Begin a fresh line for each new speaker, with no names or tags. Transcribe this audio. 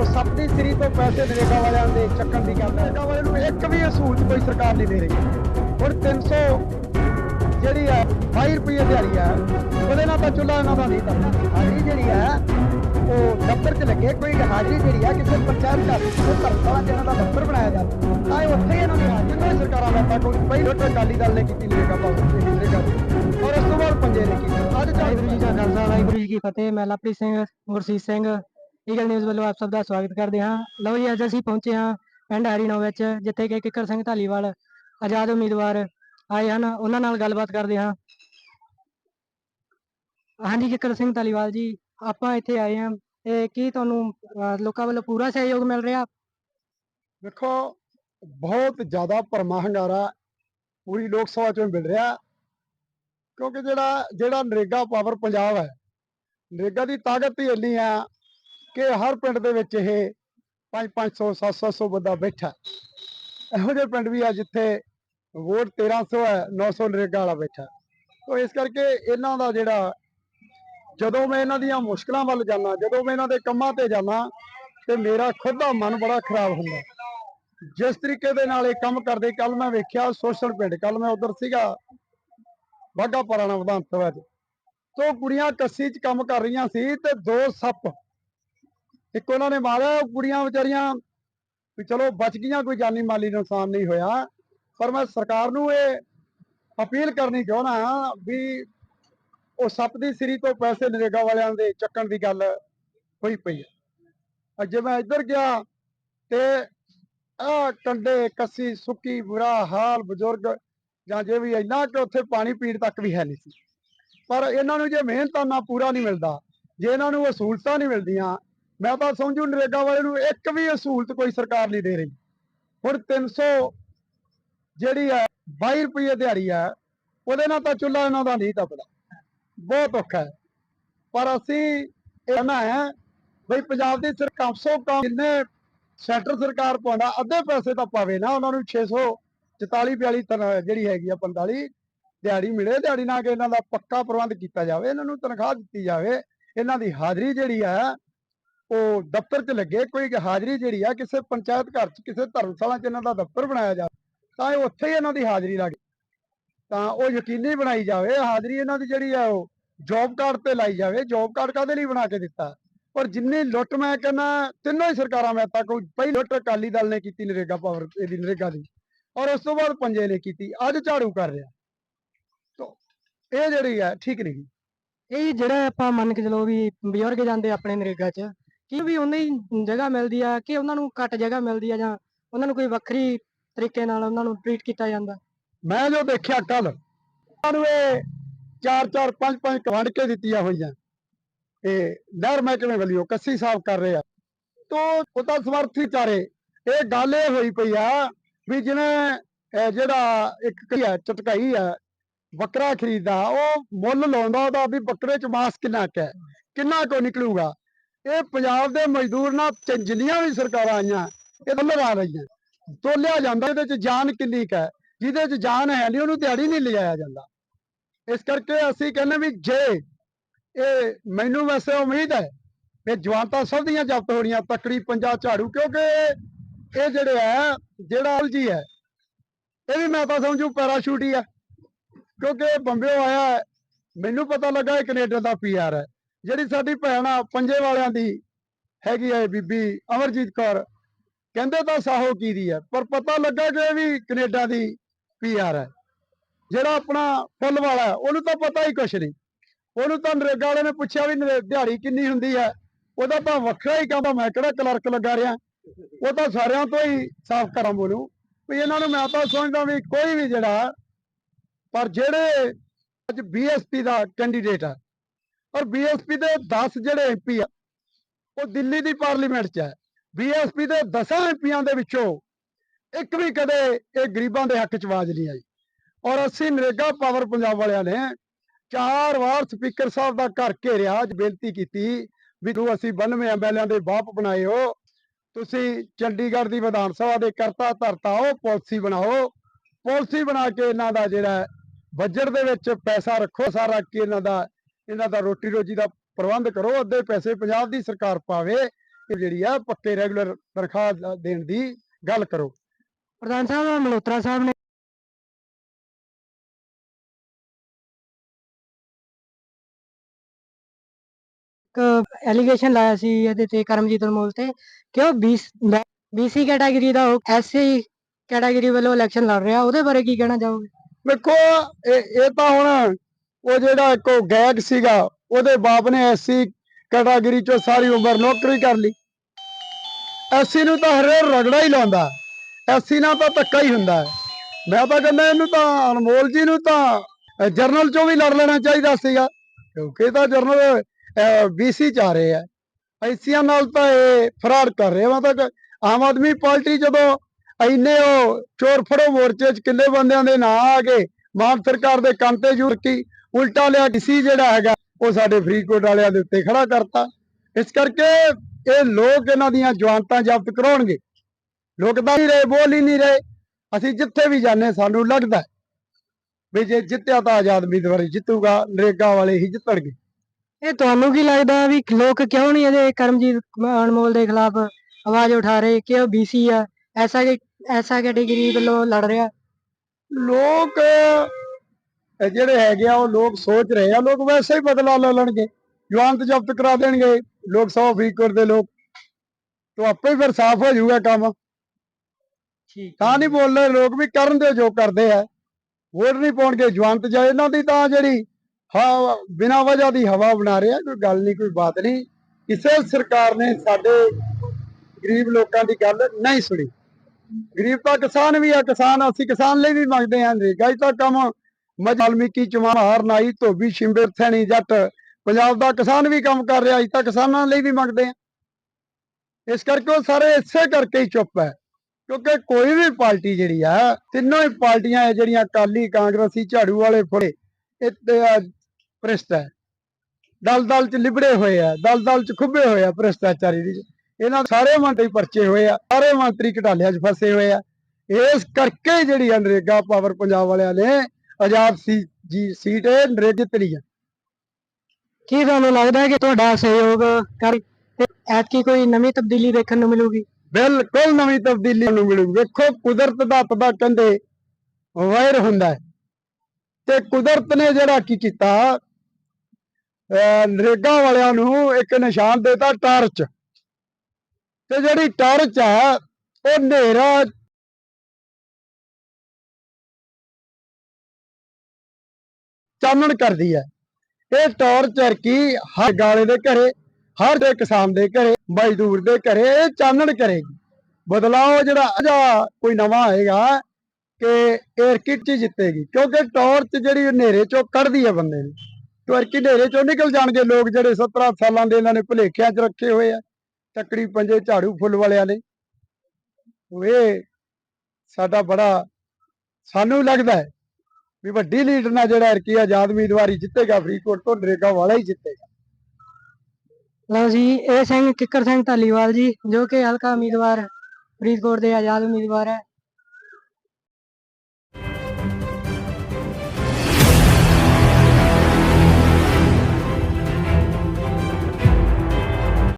ਉਹ ਸਬਸਿਡੀ ਸ੍ਰੀ ਤੋਂ ਪੈਸੇ ਨਰੇਗਾ ਵਾਲਿਆਂ ਦੇ ਚੱਕਣ ਦੀ ਗੱਲ ਹੈ। ਨਰੇਗਾ ਵਾਲਿਆਂ ਨੂੰ ਇੱਕ ਵੀ ਸਹੂਲਤ ਕੋਈ ਸਰਕਾਰ ਨਹੀਂ ਦੇ ਰਹੀ। ਹੁਣ 300 ਜਿਹੜੀ ਹੈ 22 ਰੁਪਏ ਦਿਹਾੜੀ ਹੈ ਉਹਦੇ ਨਾਲ ਤਾਂ ਚੁੱਲਾ ਇਹਨਾਂ ਦਾ ਨਹੀਂ ਹਾਜ਼ਰੀ ਜਿਹੜੀ ਹੈ ਉਹ ਦਫ਼ਤਰ 'ਚ ਲੱਗੇ ਕੋਈ ਹਾਜ਼ਰੀ ਜਿਹੜੀ ਹੈ ਕਿਸੇ ਪੰਚਾਇਤ ਘਰ ਧਰਮਸ਼ਾਲਾ 'ਚ ਇਹਨਾਂ ਦਾ ਦਫ਼ਤਰ ਬਣਾਇਆ ਜਾਂਦਾ ਤਾਂ ਇਹ ਉੱਥੇ ਇਹਨਾਂ ਦੀ ਹਾਜ਼ਰੀ ਸਰਕਾਰਾਂ ਦਾ ਤਾਂ ਕੋਈ ਪਹਿਲੀ ਰੋਟ ਅਕਾਲੀ ਦਲ ਨੇ ਕੀਤੀ ਨਰੇਗਾ ਪਾਉ ਨਰੇਗਾ ਦੀ ਔਰ ਉਸ ਤੋਂ ਬਾਅਦ ਪੰਜੇ ਨੇ ਕੀਤੀ। ਅੱਜ
ਵਾਹਿਗੁਰੂ ਜੀ
ਚਾਹੀਦਾ
ਕਾ ਖਾਲਸਾ ਵਾਹਿਗੁਰੂ ਜੀ ਕੀ ਫਤਿਹ। ਮੈਂ ਲਵਪ੍ਰੀਤ ਸਿੰਘ ਗੁਰਸੀਤ ਸਿੰਘ ਈਗਲ ਨਿਊਜ਼ ਵੱਲੋਂ ਆਪ ਸਭ ਦਾ ਸਵਾਗਤ ਕਰਦੇ ਹਾਂ। ਲਓ ਜੀ ਅੱਜ ਅਸੀਂ ਪਹੁੰਚੇ ਹਾਂ ਪਿੰਡ ਹਰੀਨੋ ਵਿੱਚ ਜਿੱਥੇ ਕਿ ਕਿੱਕਰ ਸਿੰਘ ਢਾਲੀਵਾਲ ਆਜ਼ਾਦ ਉਮੀਦਵਾਰ ਆਏ ਹਨ। ਉਹਨਾਂ ਨਾਲ ਗੱਲਬਾਤ ਕਰਦੇ ਹਾਂ। ਹਾਂਜੀ ਕਿੱਕਰ ਸਿੰਘ ਢਾਲੀਵਾਲ ਜੀ ਆਪਾਂ ਇੱਥੇ ਆਏ ਹਾਂ। ਤੇ ਕੀ ਤੁਹਾਨੂੰ ਅਹ, ਲੋਕਾਂ ਵੱਲੋਂ ਪੂਰਾ ਸਹਿਯੋਗ ਮਿਲ ਰਿਹਾ?
ਵੇਖੋ ਬਹੁਤ ਜ਼ਿਆਦਾ ਭਰਮਾ ਹੰਗਾਰਾ ਪੂਰੀ ਲੋਕ ਸਭਾ ਚੋਂ ਮਿਲ ਰਿਹਾ ਕਿਉਂਕਿ ਜਿਹੜਾ ਜਿਹੜਾ ਨਰੇਗਾ ਪਾਵਰ ਪੰਜਾਬ ਹੈ ਨਰੇਗਾ ਦੀ ਤਾਕਤ ਹੀ ਇੰਨੀ ਆ ਕਿ ਹਰ ਪਿੰਡ ਦੇ ਵਿੱਚ ਇਹ 5-500 700 ਬੰਦਾ ਬੈਠਾ ਇਹੋ ਜਿਹੇ ਪਿੰਡ ਵੀ ਆ ਜਿੱਥੇ ਵੋਟ 1300 ਹੈ 900 ਨਰੇਗਾ ਵਾਲਾ ਬੈਠਾ ਤੋ ਇਸ ਕਰਕੇ ਇਹਨਾਂ ਦਾ ਜਿਹੜਾ ਜਦੋਂ ਮੈਂ ਇਹਨਾਂ ਦੀਆਂ ਮੁਸ਼ਕਲਾਂ ਵੱਲ ਜਾਂਦਾ, ਜਦੋਂ ਮੈਂ ਇਹਨਾਂ ਦੇ ਕੰਮਾਂ ਤੇ ਜਾਂਦਾ, ਤੇ ਮੇਰਾ ਖੁਦ ਦਾ ਮਨ ਬੜਾ ਖਰਾਬ ਹੁੰਦਾ ਜਿਸ ਤਰੀਕੇ ਦੇ ਨਾਲ ਇਹ ਕੰਮ ਕਰਦੇ ਕੱਲ ਮੈਂ ਵੇਖਿਆ ਸੋਸ਼ਲ ਪਿੰਡ ਕੱਲ ਮੈਂ ਉਧਰ ਸੀਗਾ ਵਾਘਾ ਪੁਰਾਣਾ ਵਿਧਾਨ ਸਭਾ 'ਚ। ਤੋ ਕੁੜੀਆਂ ਕੱਸੀ 'ਚ ਕੰਮ ਕਰ ਰਹੀਆਂ ਸੀ, ਤੇ ਦੋ ਸੱਪ ਇੱਕ ਉਹਨਾਂ ਨੇ ਮਾਰਿਆ, ਉਹ ਕੁੜੀਆਂ ਵਿਚਾਰੀਆਂ ਵੀ ਚਲੋ ਬਚ ਗਈਆਂ, ਕੋਈ ਜਾਨੀ ਮਾਲੀ ਨੁਕਸਾਨ ਨਹੀਂ ਹੋਇਆ। ਪਰ ਮੈਂ ਸਰਕਾਰ ਨੂੰ ਇਹ ਅਪੀਲ ਕਰਨੀ ਚਾਹੁੰਦਾ ਹਾਂ ਵੀ ਉਹ ਸੱਪ ਦੀ ਸਿਰੀ ਤੋਂ ਪੈਸੇ ਨਰੇਗਾ ਵਾਲਿਆਂ ਦੇ ਚੱਕਣ ਦੀ ਗੱਲ ਹੋਈ ਪਈ ਹੈ। ਅੱਜ ਮੈਂ ਇੱਧਰ ਗਿਆ ਤੇ ਆ ਕੰਡੇ, ਕੱਸੀ, ਸੁੱਕੀ, ਬੁਰਾ ਹਾਲ, ਬਜ਼ੁਰਗ ਜਾਂ ਜੇ ਵੀ ਇੰਨਾ ਕਿ ਉੱਥੇ ਪਾਣੀ ਪੀਣ ਤੱਕ ਵੀ ਹੈ ਨਹੀਂ ਸੀ। ਪਰ ਇਹਨਾਂ ਨੂੰ ਜੇ ਮਿਹਨਤਾਨਾ ਪੂਰਾ ਨਹੀਂ ਮਿਲਦਾ, ਜੇ ਇਹਨਾਂ ਨੂੰ ਉਹ ਸਹੂਲਤਾਂ ਨਹੀਂ ਮਿਲਦੀਆਂ ਮੈਂ ਤਾਂ ਸਮਝੂ ਨਰੇਗਾ ਵਾਲੇ ਨੂੰ, ਇੱਕ ਵੀ ਸਹੂਲਤ ਕੋਈ ਸਰਕਾਰ ਨਹੀਂ ਦੇ ਰਹੀ। ਹੁਣ 300 ਜਿਹੜੀ ਹੈ 22 ਰੁਪਏ ਦਿਹਾੜੀ ਹੈ ਉਹਦੇ ਨਾਲ ਤਾਂ ਚੁੱਲਾ ਇਹਨਾਂ ਦਾ ਨਹੀਂ ਤਪਦਾ। ਬਹੁਤ ਔਖਾ ਹੈ। ਪਰ ਅਸੀਂ ਇਹ ਹੈ ਬਈ ਪੰਜਾਬ ਦੀ ਸਰਕਾਰ ਸੌ ਕੰਮ ਜਿੰਨੇ ਸੈਂਟਰ ਸਰਕਾਰ ਪਾਉਂਦਾ, ਅੱਧੇ ਪੈਸੇ ਤਾਂ ਪਾਵੇ ਨਾ, ਉਹਨਾਂ ਨੂੰ 644 42 ਤਨ, ਜਿਹੜੀ ਹੈਗੀ ਆ 45 ਦਿਹਾੜੀ ਮਿਲੇ, ਦਿਹਾੜੀ ਨਾਲ ਕਿ ਇਹਨਾਂ ਦਾ ਪੱਕਾ ਪ੍ਰਬੰਧ ਕੀਤਾ ਜਾਵੇ, ਇਹਨਾਂ ਨੂੰ ਤਨਖਾਹ ਦਿੱਤੀ ਜਾਵੇ, ਇਹਨਾਂ ਦੀ ਹਾਜ਼ਰੀ ਜਿਹੜੀ ਆ ਉਹ ਦਫ਼ਤਰ 'ਚ ਲੱਗੇ, ਕੋਈ ਹਾਜ਼ਰੀ ਜਿਹੜੀ ਆ, ਕਿਸੇ ਪੰਚਾਇਤ ਘਰ 'ਚ, ਕਿਸੇ ਧਰਮਸ਼ਾਲਾ 'ਚ ਇਹਨਾਂ ਦਾ ਦਫ਼ਤਰ ਬਣਾਇਆ ਜਾਵੇ, ਤਾਂ ਇਹ ਉੱਥੇ ਹੀ ਇਹਨਾਂ ਦੀ ਹਾਜ਼ਰੀ ਲੱਗੇ ਤਾਂ ਉਹ ਯਕੀਨੀ ਬਣਾਈ ਜਾਵੇ ਹਾਜ਼ਰੀ ਇਹਨਾਂ ਦੀ ਜਿਹੜੀ ਆ, ਉਹ ਜੌਬ ਕਾਰਡ ਤੇ ਲਾਈ ਜਾਵੇ ਜੌਬ ਕਾਰਡ ਕਾਦੇ ਲਈ ਬਣਾ ਕੇ ਦਿੱਤਾ? ਪਰ ਜਿੰਨੀ ਲੁੱਟ ਮੈਂ ਕਹਿੰਦਾ, ਤਿੰਨੋਂ ਹੀ ਸਰਕਾਰਾਂ ਮੈਂ ਤਾਂ ਕੋਈ ਪਹਿਲੀ ਲੁੱਟ ਅਕਾਲੀ ਦਲ ਨੇ ਕੀਤੀ ਨਰੇਗਾ ਪਾਵਰ ਇਹਦੀ ਨਰੇਗਾ ਦੀ, ਔਰ ਉਸ ਤੋਂ ਬਾਅਦ ਪੰਜੇ ਨੇ ਕੀਤੀ, ਅੱਜ ਝਾੜੂ ਕਰ ਰਿਹਾ। ਤੋ ਇਹ ਜਿਹੜੀ ਹੈ ਠੀਕ ਨਹੀਂ।
ਇਹ ਜਿਹੜਾ ਆਪਾਂ ਮੰਨ ਕੇ ਚਲੋ ਵੀ ਬਜ਼ੁਰਗ ਜਾਂਦੇ ਆਪਣੇ ਨਰੇਗਾ 'ਚ ਕੀ ਵੀ ਉਨੀ ਹੀ ਜਗ੍ਹਾ ਮਿਲਦੀ ਆ, ਕਿ ਉਹਨਾਂ ਨੂੰ ਘੱਟ ਜਗ੍ਹਾ ਮਿਲਦੀ ਆ ਜਾਂ ਉਹਨਾਂ ਨੂੰ ਕੋਈ ਵੱਖਰੀ ਤਰੀਕੇ ਨਾਲ ਉਹਨਾਂ ਨੂੰ ਟ੍ਰੀਟ ਕੀਤਾ ਜਾਂਦਾ?
ਮੈਂ ਜੋ ਦੇਖਿਆ ਕੱਲ ਉਹਨਾਂ ਨੂੰ ਇਹ ਚਾਰ ਚਾਰ, ਪੰਜ ਪੰਜ ਵੰਡ ਕੇ ਦਿੱਤੀਆਂ ਹੋਈਆਂ। ਇਹ ਨਹਿਰ ਮਹਿਕਮੇ ਵੱਲੋਂ ਕੱਸੀ ਸਾਫ਼ ਕਰ ਰਹੇ ਆ। ਤੋ ਉਹਦਾ ਸਮਰਥੀ ਚਾਰੇ, ਇਹ ਗੱਲ ਇਹ ਹੋਈ ਪਈ ਆ ਵੀ ਜਿਹਨੇ ਜਿਹੜਾ ਇੱਕ ਕੀ ਚਟਕਾਈ ਆ, ਬੱਕਰਾ ਖਰੀਦਦਾ, ਉਹ ਮੁੱਲ ਲਾਉਂਦਾ ਉਹਦਾ ਵੀ ਬੱਕਰੇ ਚ ਮਾਸ ਕਿੰਨਾ ਕੁ ਹੈ, ਕਿੰਨਾ ਕੋ ਨਿਕਲੂਗਾ? ਇਹ ਪੰਜਾਬ ਦੇ ਮਜ਼ਦੂਰ ਨਾਲ ਚੰਜਲੀਆਂ ਵੀ ਸਰਕਾਰਾਂ ਆਈਆਂ, ਇਹ ਤਾਂ ਲਗਾ ਰਹੀਆਂ। ਤੋਲਿਆ ਜਾਂਦਾ, ਇਹਦੇ ਚ ਜਾਨ ਕਿੰਨੀ ਕੁ ਹੈ? ਜਿਹਦੇ ਚ ਜਾਨ ਹੈ ਨਹੀਂ, ਉਹਨੂੰ ਦਿਹਾੜੀ ਨਹੀਂ ਲਿਆਇਆ ਜਾਂਦਾ। ਇਸ ਕਰਕੇ ਅਸੀਂ ਕਹਿੰਦੇ ਵੀ ਜੇ ਇਹ ਮੈਨੂੰ ਵੈਸੇ ਉਮੀਦ ਹੈ ਕਿ ਜਵਾਨਤਾ ਸਭ ਦੀਆਂ ਜ਼ਬਤ ਹੋਣੀਆਂ ਤਕੜੀ ਪੰਜਾ ਝਾੜੂ, ਕਿਉਂਕਿ ਇਹ ਜਿਹੜੇ ਹੈ ਜਿਹੜਾ ਜੀ ਹੈ, ਇਹ ਵੀ ਮੈਂ ਤਾਂ ਸਮਝੂ ਪੈਰਾਸ਼ੂਟ ਹੀ ਹੈ ਕਿਉਂਕਿ ਇਹ ਬੰਬਿਓ ਆਇਆ, ਮੈਨੂੰ ਪਤਾ ਲੱਗਾ ਇਹ ਕੈਨੇਡਾ ਦਾ ਪੀਆਰ ਹੈ। ਜਿਹੜੀ ਸਾਡੀ ਭੈਣ ਆ, ਪੰਜੇ ਵਾਲਿਆਂ ਦੀ ਹੈਗੀ ਹੈ ਬੀਬੀ ਅਮਰਜੀਤ ਕੌਰ, ਕਹਿੰਦੇ ਤਾਂ ਸਾਹੋ ਕੀ ਦੀ ਹੈ ਪਰ ਪਤਾ ਲੱਗਾ ਕਿ ਇਹ ਵੀ ਕੈਨੇਡਾ ਦੀ ਪੀਆਰ ਹੈ ਜਿਹੜਾ ਆਪਣਾ ਫੁੱਲ ਵਾਲਾ, ਉਹਨੂੰ ਤਾਂ ਪਤਾ ਹੀ ਕੁਛ ਨਹੀਂ। ਉਹਨੂੰ ਤਾਂ ਨਰੇਗਾ ਵਾਲੇ ਨੇ ਪੁੱਛਿਆ ਵੀ ਨਰੇ- ਦਿਹਾੜੀ ਕਿੰਨੀ ਹੁੰਦੀ ਹੈ ਉਹਦਾ ਤਾਂ ਵੱਖਰਾ ਹੀ ਕਹਿੰਦਾ, ਮੈਂ ਕਿਹੜਾ ਕਲਰਕ ਲੱਗਾ ਰਿਹਾ? ਉਹ ਤਾਂ ਸਾਰਿਆਂ ਤੋਂ ਹੀ ਸਾਫ਼ ਕਰਾਂ ਬੋਲੂ। ਵੀ ਇਹਨਾਂ ਨੂੰ ਮੈਂ ਤਾਂ ਸਮਝਦਾ ਵੀ ਕੋਈ ਵੀ ਜਿਹੜਾ, ਪਰ ਜਿਹੜੇ ਅੱਜ ਬੀਐਸਪੀ ਦਾ ਕੈਂਡੀਡੇਟ ਆ ਔਰ ਬੀਐਸਪੀ ਦੇ 10 ਜਿਹੜੇ ਐਮਪੀ ਆ, ਉਹ ਦਿੱਲੀ ਦੀ ਪਾਰਲੀਮੈਂਟ 'ਚ ਹੈ। ਬੀਐਸਪੀ ਦੇ 10 ਐਮਪੀਆਂ ਦੇ ਵਿੱਚੋਂ ਇੱਕ ਵੀ ਕਦੇ ਇਹ ਗਰੀਬਾਂ ਦੇ ਹੱਕ 'ਚ ਆਵਾਜ਼ ਨਹੀਂ ਆਈ। ਔਰ ਅਸੀਂ ਨਰੇਗਾ ਪਾਵਰ ਪੰਜਾਬ ਵਾਲਿਆਂ ਨੇ ਚਾਰ ਵਾਰ ਸਪੀਕਰ ਸਾਹਿਬ ਦਾ ਘਰ ਘੇਰਿਆ, ਅੱਜ ਬੇਨਤੀ ਕੀਤੀ ਵੀ ਤੂੰ ਅਸੀਂ 92 ਐਮਐਲਏਆਂ ਦੇ ਬਾਪ ਬਣਾਏ ਹੋ, ਤੁਸੀਂ ਚੰਡੀਗੜ੍ਹ ਦੀ ਵਿਧਾਨ ਸਭਾ ਦੇ ਕਰਤਾ ਧਰਤਾ ਹੋ, ਪਾਲਿਸੀ ਬਣਾਓ। ਪਾਲਿਸੀ ਬਣਾ ਕੇ ਇਹਨਾਂ ਦਾ ਜਿਹੜਾ ਬਜਟ ਦੇ ਵਿੱਚ ਪੈਸਾ ਰੱਖੋ, ਸਾਰਾ ਰੱਖ ਇਹਨਾਂ ਦਾ ਇਹਨਾਂ ਦਾ ਰੋਟੀ ਰੋਜੀ ਦਾ ਪ੍ਰਬੰਧ ਕਰੋ ਅੱਧੇ ਪੈਸੇ ਪੰਜਾਬ ਦੀ ਸਰਕਾਰ ਪਾਵੇ ਜਿਹੜੀ ਆ ਪੱਕੇ ਰੈਗੂਲਰ ਤਨਖਾਹ ਦੇਣ ਦੀ ਗੱਲ ਕਰੋ।
ਪ੍ਰਧਾਨ ਸਾਹਿਬ ਮਲਹੋਤਰਾ ਸਾਹਿਬ ਨੇ ਇੱਕ ਐਲੀਗੇਸ਼ਨ ਲਾਇਆ ਸੀ ਇਹਦੇ ਤੇ ਕਰਮਜੀਤ ਅਨਮੋਲ ਤੇ ਕਿ ਉਹ ਬੀਸੀ ਕੈਟਾਗਰੀ ਦਾ ਉਹ ਐਸਸੀ ਕੈਟਾਗਰੀ ਵੱਲੋਂ ਇਲੈਕਸ਼ਨ ਲੜ ਰਿਹਾ ਉਹਦੇ ਬਾਰੇ ਕੀ ਕਹਿਣਾ ਚਾਹੋਗੇ?
ਵੇਖੋ ਇਹ ਤਾਂ ਹੁਣ ਉਹ ਜਿਹੜਾ ਇੱਕ ਉਹ ਗਾਇਕ ਸੀਗਾ, ਉਹਦੇ ਬਾਪ ਨੇ ਐਸੀ ਕੈਟਾਗਰੀ ਚੋਂ ਸਾਰੀ ਉਮਰ ਨੌਕਰੀ ਕਰ ਲਈ। ਐਸੀ ਨੂੰ ਤਾਂ ਹਰੇ ਰਗੜਾ ਹੀ ਲਾਉਂਦਾ। ਐਸੀ ਨਾਲ ਤਾਂ ਧੱਕਾ ਹੀ ਹੁੰਦਾ ਮੈਂ ਤਾਂ ਕਹਿੰਦਾ ਇਹਨੂੰ ਤਾਂ ਅਨਮੋਲ ਜੀ ਨੂੰ ਤਾਂ ਜਰਨਲ ਚੋਂ ਵੀ ਲੜ ਲੈਣਾ ਚਾਹੀਦਾ ਸੀਗਾ। ਕਿਉਂਕਿ ਤਾਂ ਜਰਨਲ ਬੀਸੀ ਚ ਆ ਰਹੇ ਆ ਐਸੀਆਂ ਨਾਲ ਤਾਂ ਇਹ ਫਰਾਡ ਕਰ ਰਹੇ ਮੈਂ ਤਾਂ ਆਮ ਆਦਮੀ ਪਾਰਟੀ ਜਦੋਂ ਇੰਨੇ ਉਹ ਚੋਰ ਫੜੋ ਮੋਰਚੇ ਚ ਕਿੰਨੇ ਬੰਦਿਆਂ ਦੇ ਨਾਂ ਆ ਕੇ ਮਾਨ ਸਰਕਾਰ ਦੇ ਕੰਨ ਤੇ ਜੁਰ ਕੀ ਉਲਟਾ ਲਿਆ ਡੀਸੀ ਜਿਹੜਾ ਹੈਗਾ ਉਹ ਸਾਡੇ ਫਰੀਦਕੋਟ ਵਾਲਿਆਂ ਦੇ ਉੱਤੇ ਖੜਾ ਕਰਤਾ। ਇਸ ਕਰਕੇ ਇਹ ਲੋਕ ਇਹਨਾਂ ਦੀਆਂ ਜਵਾਨਤਾਂ ਜ਼ਬਤ ਕਰਾਉਣਗੇ। ਲੋਕ ਤਾਂ ਨਹੀਂ ਰਹੇ ਬੋਲ ਹੀ ਨਹੀਂ ਰਹੇ। ਅਸੀਂ ਜਿੱਥੇ ਵੀ ਜਾਂਦੇ ਸਾਨੂੰ ਲੱਗਦਾ ਵੀ ਜੇ ਜਿੱਤਿਆ ਤਾਂ ਆਜ਼ਾਦ ਉਮੀਦਵਾਰ ਜਿੱਤੂਗਾ ਨਰੇਗਾ ਵਾਲੇ ਹੀ ਜਿੱਤਣਗੇ।
ਇਹ ਤੁਹਾਨੂੰ ਕੀ ਲੱਗਦਾ ਵੀ ਲੋਕ ਕਿਉਂ ਨਹੀਂ ਇਹਦੇ ਕਰਮਜੀਤ ਅਨਮੋਲ ਦੇ ਖਿਲਾਫ ਆਵਾਜ਼ ਉਠਾ ਰਹੇ? ਕਿ ਉਹ ਬੀਸੀ ਆ? ਐਸਾ ਕਿ ਐਸਾ ਕੈਟਾਗਰੀ ਵੱਲੋਂ ਲੜ ਰਿਹਾ?
ਲੋਕ ਜਿਹੜੇ ਹੈਗੇ ਆ ਉਹ ਲੋਕ ਸੋਚ ਰਹੇ ਆ ਲੋਕ ਵੈਸੇ ਹੀ ਬਦਲਾ ਲੈ ਲੈਣਗੇ। ਜਵਾਨਤ ਜ਼ਬਤ ਕਰਾ ਦੇਣਗੇ ਲੋਕ ਸਭਾ ਫਰੀਦਕੋਟ ਦੇ ਲੋਕ। ਤੋਂ ਆਪੇ ਫਿਰ ਸਾਫ਼ ਹੋ ਜਾਊਗਾ ਕੰਮ।
ਠੀਕ
ਤਾਂ ਨਹੀਂ ਬੋਲ ਰਹੇ ਲੋਕ ਵੀ ਕਰਨ ਦੇ ਜੋ ਕਰਦੇ ਆ। ਵੋਟ ਨਹੀਂ ਪਾਉਣਗੇ ਜਵਾਨਤ ਜਾ ਇਹਨਾਂ ਦੀ ਤਾਂ ਜਿਹੜੀ ਹਾਂ ਬਿਨਾਂ ਵਜ੍ਹਾ ਦੀ ਹਵਾ ਬਣਾ ਰਿਹਾ ਕੋਈ ਗੱਲ ਨਹੀਂ ਕੋਈ ਬਾਤ ਨਹੀਂ। ਕਿਸੇ ਸਰਕਾਰ ਨੇ ਸਾਡੇ ਗਰੀਬ ਲੋਕਾਂ ਦੀ ਗੱਲ ਨਹੀਂ ਸੁਣੀ। ਗਰੀਬ ਤਾਂ ਕਿਸਾਨ ਵੀ ਆ ਕਿਸਾਨ ਅਸੀਂ ਕਿਸਾਨ ਲਈ ਵੀ ਮੰਗਦੇ ਹਾਂ ਨਰੇਗਾ 'ਚ ਤਾਂ ਕੰਮ ਮਜ ਵਾਲਮੀਕੀ ਚਮਾਰ ਹਾਰ ਨਾਈ ਧੋਬੀ ਸ਼ਿੰਬੇ ਥੈਣੀ ਜੱਟ। ਪੰਜਾਬ ਦਾ ਕਿਸਾਨ ਵੀ ਕੰਮ ਕਰ ਰਿਹਾ ਅਸੀਂ ਤਾਂ ਕਿਸਾਨਾਂ ਲਈ ਵੀ ਮੰਗਦੇ ਹਾਂ। ਇਸ ਕਰਕੇ ਉਹ ਸਾਰੇ ਇਸੇ ਕਰਕੇ ਹੀ ਚੁੱਪ ਹੈ ਕਿਉਂਕਿ ਕੋਈ ਵੀ ਪਾਰਟੀ ਜਿਹੜੀ ਆ ਤਿੰਨੋਂ ਹੀ ਪਾਰਟੀਆਂ ਹੈ ਜਿਹੜੀਆਂ ਅਕਾਲੀ ਕਾਂਗਰਸੀ ਝਾੜੂ ਵਾਲੇ ਫੜੇ ਇਹ ਤੇ, ਭ੍ਰਿਸ਼ਟ ਹੈ। ਦਲ ਦਲ ਚ ਲਿਬੜੇ ਹੋਏ ਆ ਦਲ ਦਲ ਚ ਖੁੱਬੇ ਹੋਏ ਆ ਭ੍ਰਿਸ਼ਟਾਚਾਰੀ ਦੀ। ਇਹਨਾਂ ਸਾਰੇ ਮੰਤਰੀ ਪਰਚੇ ਹੋਏ ਆ ਸਾਰੇ ਮੰਤਰੀ ਘਟਾਲਿਆਂ 'ਚ ਫਸੇ ਹੋਏ ਆ। ਇਸ ਕਰਕੇ ਜਿਹੜੀ ਆ ਨਰੇਗਾ ਪਾਵਰ ਪੰਜਾਬ ਵਾਲਿਆਂ ਨੇ ਆਜ਼ਾਦ ਸੀ ਜੀ, ਸੀਟ ਇਹ ਨਰੇਗਾ ਆ।
ਕੀ ਤੁਹਾਨੂੰ ਲੱਗਦਾ ਹੈ ਕਿ ਤੁਹਾਡਾ ਸਹਿਯੋਗ ਕਰ ਤੇ ਐਤਕੀ ਕੋਈ ਨਵੀਂ ਤਬਦੀਲੀ ਦੇਖਣ ਨੂੰ ਮਿਲੂਗੀ?
ਬਿਲਕੁਲ ਨਵੀਂ ਤਬਦੀਲੀ ਨੂੰ ਮਿਲੂ ਵੇਖੋ ਕੁਦਰਤ ਦਾ ਪਤਾ ਕਹਿੰਦੇ ਵੈਰ ਹੁੰਦਾ ਹੈ। ਤੇ ਕੁਦਰਤ ਨੇ ਜਿਹੜਾ ਕੀ ਕੀਤਾ ਨਰੇਗਾ ਵਾਲਿਆਂ ਨੂੰ ਇੱਕ ਨਿਸ਼ਾਨ ਦੇਤਾ ਟਾਰਚ। ਤੇ ਜਿਹੜੀ ਟਾਰਚ ਆ, ਉਹ ਹਨੇਰਾ ਚਾਨਣ ਕਰਦੀ ਹੈ। ਇਹ ਟਾਰਚ ਹੈ ਹਰ ਗਾਲੇ ਦੇ ਘਰੇ, ਹਰ ਦੇ ਕਿਸਾਨ ਦੇ ਘਰੇ, ਮਜ਼ਦੂਰ ਦੇ ਘਰੇ ਇਹ ਚਾਨਣ ਕਰੇਗੀ। ਬਦਲਾਅ ਜਿਹੜਾ ਅਜਾ ਕੋਈ ਨਵਾਂ ਆਏਗਾ ਕਿ 에ਅਰ ਕਿਟ ਜਿੱਤੇਗੀ, ਕਿਉਂਕਿ ਟਾਰਚ ਜਿਹੜੀ ਹਨੇਰੇ ਚੋਂ ਕੱਢਦੀ ਹੈ ਬੰਦੇ ਨੂੰ। ਟਵਰਕੀ ਹਨੇਰੇ ਚੋਂ ਨਿਕਲ ਜਾਣਗੇ ਲੋਕ ਜਿਹੜੇ 17 ਸਾਲਾਂ ਦੇ ਇਹਨਾਂ ਨੇ ਭੁਲੇਖਿਆਂ 'ਚ ਰੱਖੇ ਹੋਏ ਆ ਤੱਕੜੀ ਪੰਜੇ ਝਾੜੂ ਫੁੱਲ ਵਾਲਿਆਂ ਨੇ ਉਹ ਇਹ ਸਾਡਾ ਬੜਾ ਸਾਨੂੰ ਲੱਗਦਾ ਹੈ ਵੀ ਵੱਡੀ ਲੀਡਰ ਨਾਲ ਜਿਹੜਾ ਐਰਕੀ ਆਜ਼ਾਦ ਉਮੀਦਵਾਰੀ ਜਿੱਤੇਗਾ, ਫਰੀਦਕੋਟ ਤੋਂ ਨਰੇਗਾ ਵਾਲਾ ਹੀ ਜਿੱਤੇਗਾ।
ਲਓ ਜੀ, ਇਹ ਸਿੰਘ ਕਿੱਕਰ ਸਿੰਘ ਧਾਲੀਵਾਲ ਜੀ, ਜੋ ਕਿ ਹਲਕਾ ਉਮੀਦਵਾਰ ਫਰੀਦਕੋਟ ਦੇ ਆਜ਼ਾਦ ਉਮੀਦਵਾਰ ਹੈ।